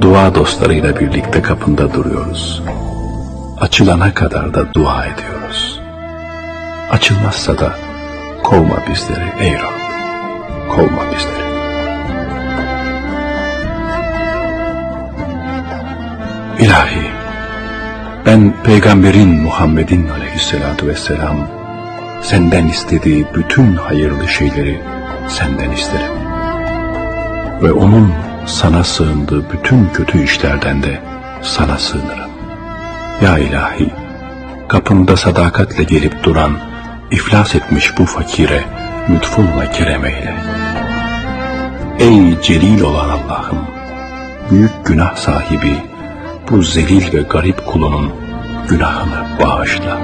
dua dostlarıyla birlikte kapında duruyoruz. Açılana kadar da dua ediyoruz. Açılmazsa da kovma bizleri ey Rab, kovma bizleri. İlahi, ben peygamberin Muhammed'in aleyhissalatu vesselam senden istediği bütün hayırlı şeyleri senden isterim. Ve onun sana sığındığı bütün kötü işlerden de sana sığınırım. Ya ilahi, kapında sadakatle gelip duran, iflas etmiş bu fakire lütfunla kerem eyle. Ey celil olan Allah'ım, büyük günah sahibi, bu zelil ve garip kulunun günahını bağışla.